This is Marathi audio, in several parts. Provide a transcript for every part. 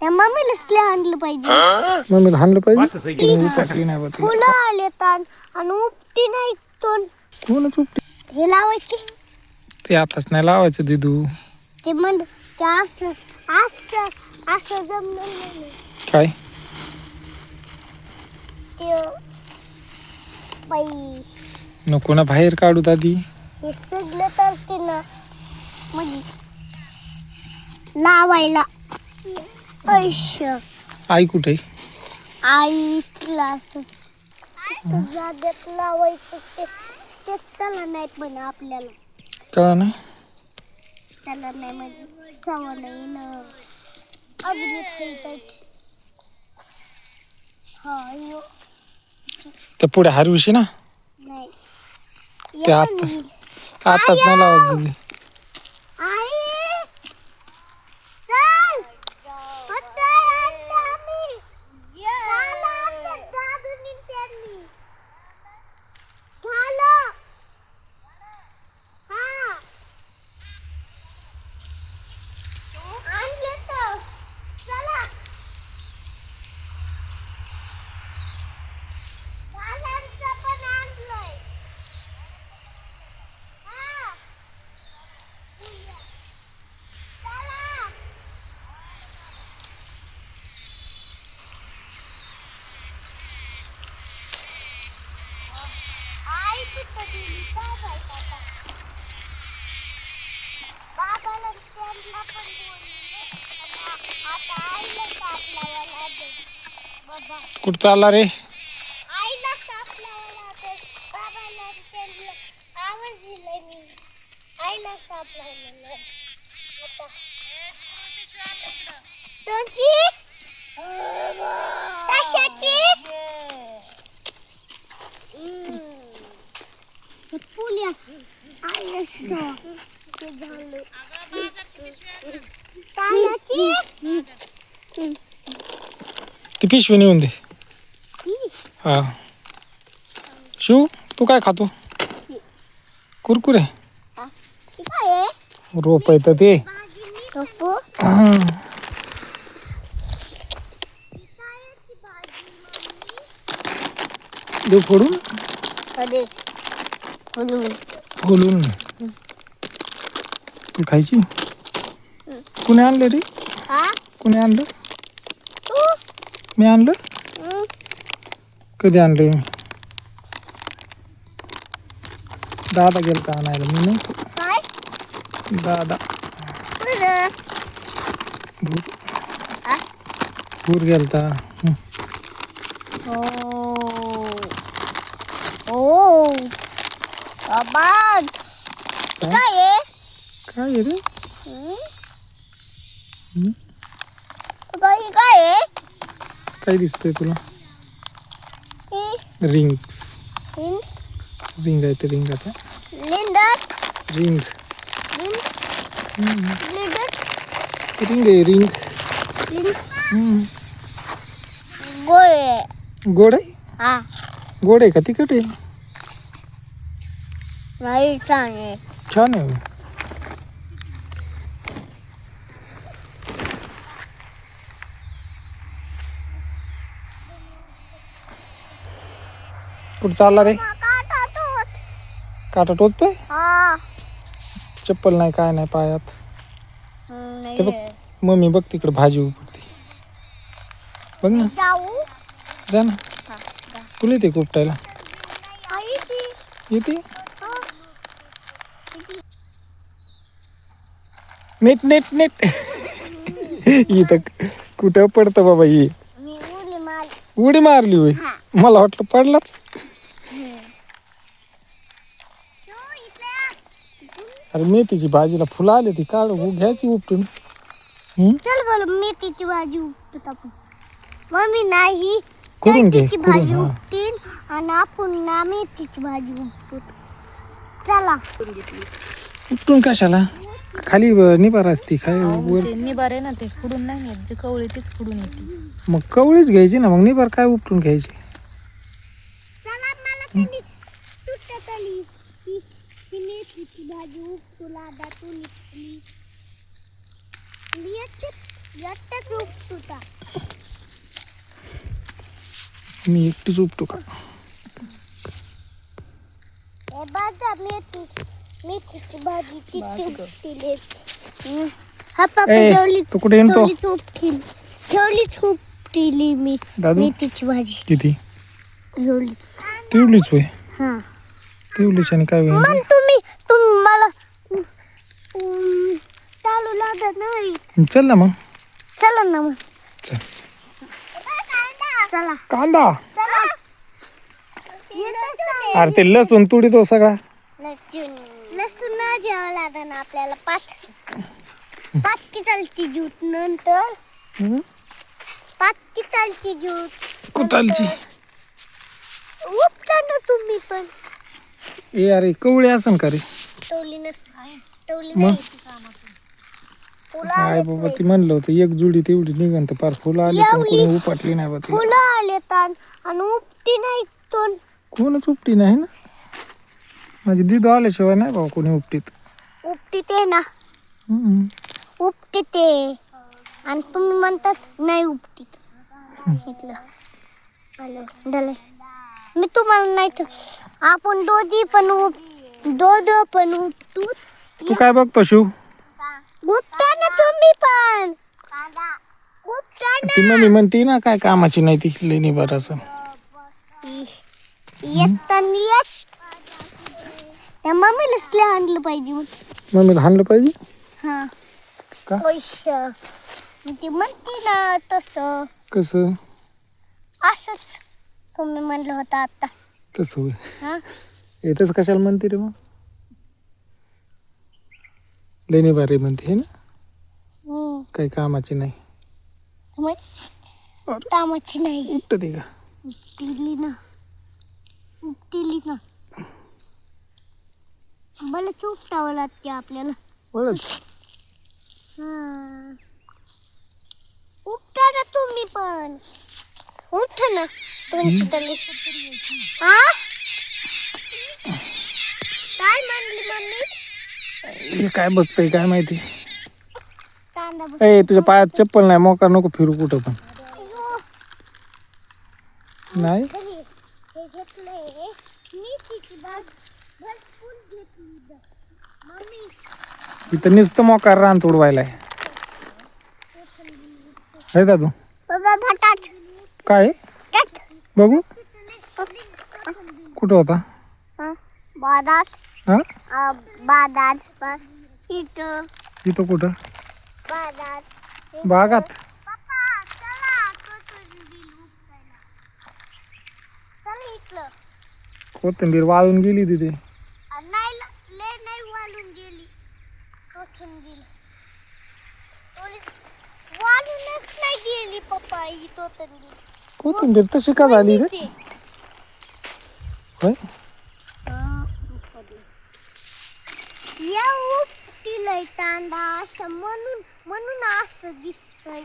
त्या मम्मीलाच लय आणलं पाहिजे. मम्मीला हाणलं पाहिजे? तिने उपटली नाही? बा. फुलं आले तर आणि उपटी नाही तोंड. कोणच उपटी? हे लावायचे. ते आताच नाही लावायचं दिदू. ते म्हण ते असं असं असं जमलं नाही. काय? ते बाई. नको ना बाहेर काढू दादी. हे सगळं तर ते ना म्हणजे लावायला. आई कुठे आई क्लास जागेत लावायचं ते तेच त्याला नाही पण आपल्याला कळा ना त्याला नाही म्हणजे सवय नाही ना अजून एक खायचं हा यो तर पुढे हरविशी ना नाही येतं आत्ताच मी. आताच नाही लावत दिदी आई चल होतंय आता आम्ही. झालं आता दादूनी त्यांनी. झालं. हा. आणलं तर. चला. झाडांचं पण आणलंय. हा. चला. आई कुठं गेली? काय माहीत आता. बाबाला आणि त्यांना पण बोलवलं. आता- आता आईला ताप लावायला लागेल. बाबा, कुठं चालला रे? झालं. ती पिशवी नेऊन दे ही. शिव तू काय खातो कुरकुरे? रोप तर ते? हा. दे फोडून अरे. फोडून तू खायची कुणी आणलं रे हा? कुणी आणलं? मी आणलं? कधी आणलं? दादा गेलता आणायला मी नाही. काय? दादा? दूर गेलता. बाबा, काय? रे हं? हं? बाबा, हे काय आहे? काय दिसतंय तुला? रिंग्स. रिंग. आहे ते रिंग आता. रिंग. रिंग आहे रिंग. गोड आहे. हा. गोड आहे का? तिखट आहे. छान आहे. कुठं चालला रे? काटा टोचतोय चप्पल नाही काय नाही पायात. ते बघ मम्मी बघ तिकडे भाजी उपटते बघ ना. जा ना. तुला येते ती येते. नीट नीट नीट. इथं कुठं पडतं बाबा ही? उडी मार उडी मारली होय. मला वाटलं पडलाच. अरे मेथीची भाजीला फुलं आली ती काढ घ्यायची उपटून. हम्म? चल बोल मेथीची भाजी उपटत आपण मम्मी नाही करून घे, मेथीची भाजी हा. उपटीन आणि आपण ना मेथीची भाजी उपटू. चला. उपटून कशाला? खाली व- निभार असती काय वर. ते निबार आहे ना ते फुडून नाही येत जे कवळे तेच फुडून येते. मग कवळीच घ्यायची ना मग निभार काय उपटून घ्यायची? चला मला त्यांनी तुटत आली मेथीची भाजी उपटू लादा तू निघली मी एकटीच उपटू का? हे बाजा मेथी मेथीची भाजी किती उपटिले हा पापा ए ठेवली तू कुठे येतो ठेवलीच उपटिली ठेवलीच उपटिली मी. दादू? मेथीची भाजी किती? ठेवलीच तेवढीच होय. हा. तेवढीच आणि काय होईल? मग तुम्ही. तुम्ही मला उम, चालू लागत नाही. चल ना मग. चला ना मग. चल. चला. कांदा. चला. अरे ते लसूण तुडी तो सगळा. लसूण. न जेवा लागत ना आपल्याला. पाच पाच चालती ज्यूत नंतर. हम्म? पाच चालची ज्यूत कुठालची उपटा ना तुम्ही पण. ए अरे कवळी असन का रे? टवली नस टवली मग? नाही फुलं काय बाबा. ती म्हणलं होतं एक जुडी तेवढी निघन तर पार फुलं आली पण? कोणी उपाटली नाही बा ती. फुलं आले तान आणि उपटी नाही तो कोणच उपटी नाही ना? माझी दिदू आल्याशिवाय नाही बाबा कोणी उपटीत. उपटी ते ना. हम्म. उपटी ते. आणि तुम्ही म्हणतात नाही उपटीत इथलं. आलं डले मी तुम्हाला नाही तर आपण दोघी पण दोघ पण उपटू तू काय बघतो शिव? उपटा ना तुम्ही पण. उपटा ती मम्मी म्हणते ना काय कामाची नाही ती लेणी बरं असं. येत त्या मम्मीलाच आणलं पाहिजे. मम्मीला हाणलं पाहिजे? हा. का? पैसा. ती म्हणते ना तसं. कसं? असंच. तुम्ही म्हणलं होतं आता. तसं होय. हा? येतच कशाला म्हणते रे मग? लेणी बारे म्हणते हे ना? हम्म. काही कामाची नाही. मग कामाची नाही. उपटते का? उपटिली ना. उपटिली ना. मला उपटावं लागते आपल्याला. हा. उपटा ना तुम्ही पण. उठ ना. तुमची हा? काय म्हणली मम्मी? हे काय बघतंय काय माहिती? ए तुझ्या पायात चप्पल नाही मोकार नको फिरू कुठं पण. नाही? इथं. नुसतं मोकार रान तोडवायला आहे हे दादू. बटाट काय बघू. कुठं होता? बादात. हा? अ, बादात. बस इथं. इथं कुठं? बादात. बागात. पप्पा चला कोथिंबीर उपटायला चल इथलं. कोथिंबीर वाळून गेली तिथे. नाही ल- नाही वाळून गेली. कोथिंबीर. वाळूनच नाही गेली पप्पा ही कोथिंबीर. कोथिंबीर तशी का झाली रे. होय? या उपटीलंय कांदा असं म्हणून म्हणून असं दिसतंय.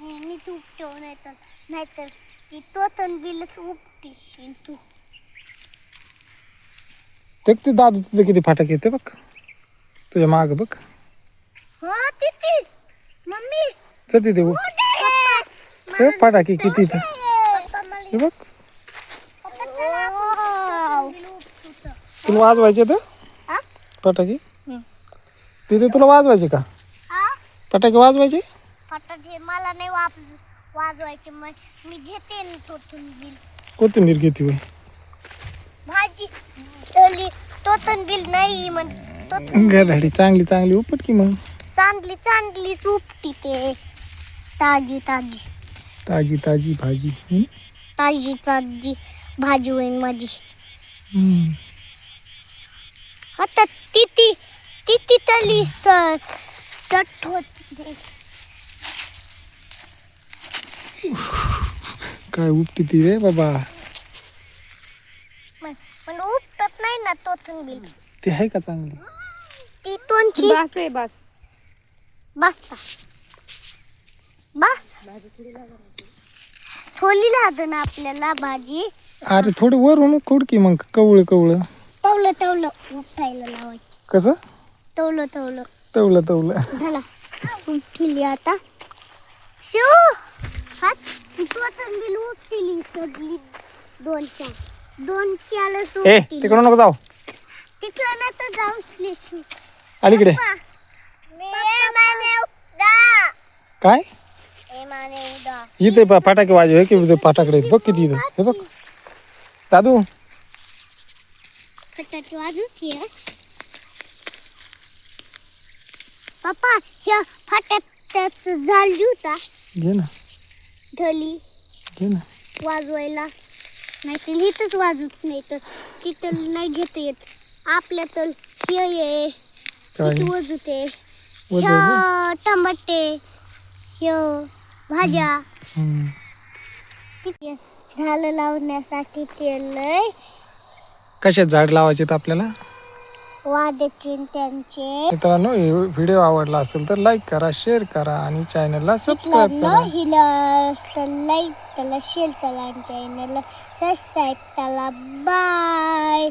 मी तू उपटव नाही तर नाहीतर ती तोतन बिलच उपटीशील तू. ते ते दादू तिथे किती फाटक येते बघ. तुझ्या माग बघ. हा तिथे. मम्मी चल तिथे हे फटाके किती हे बघ. कोथिंबीर. तुला वाजवायचे तर हा? फटाके तिथे तुला वाजवायचे का? हा? फटाके वाजवायचे? फटाके मला नाही वाप वाजवायचे. मग मी घेते ना तोतून बिल कोथिंबीर किती होय. भाजी तली तोतन बिल नाही मग तोतन गधाडी चांगली चांगली उपट की मग. चांगली चांगली उपटी ते. ताजी ताजी. ताजी ताजी भाजी. हं? ताजी ताजी भाजी होईल माझी. हं. आता तिती तिती तली स सट होती. काय उपटी ती रे बाबा. पण पण उपटत नाही ना बिल ती आहे का चांगली? ती तोंची बस आहे बस. बसता बस. थोली लागत ना आपल्याला भाजी. अरे थोडी वरून खोड की मग कवळ कवळ. तवलं तवलं. उठायला लावायची. कसं? तवलं तवलं. तवलं तवलं. झाला केली आता. शिव हात स्वतंत्र उपटिली सगळी दोन चार. दोन चार ए तिकडं नको जाऊ. तिकडं ना तर जाऊ अलीकडे. काय? इथे फटाके वाजव हे की फटाकडे. बघ किती इथं. हे बघ. दादू. फटाची वाजू की पप्पा ह्या फटाक्याच झाल होता. घे ना. ढली घे ना. वाजवायला. नाही तर इथंच वाजत नाही तर तिथं नाही घेता येत. आपल्या तर हे ह्या टमाटे भाज्या. हम्म. झालं लावण्यासाठी आहे कशात झाड लावायचे आपल्याला? वाद्याचे न त्यांचे. मित्रांनो व्हिडिओ आवडला असेल तर लाईक करा शेअर करा आणि चॅनलला सबस्क्राईब करा. हिला लाईक त्याला शेअर त्याला आणि चॅनलला सबस्क्राईब त्याला बाय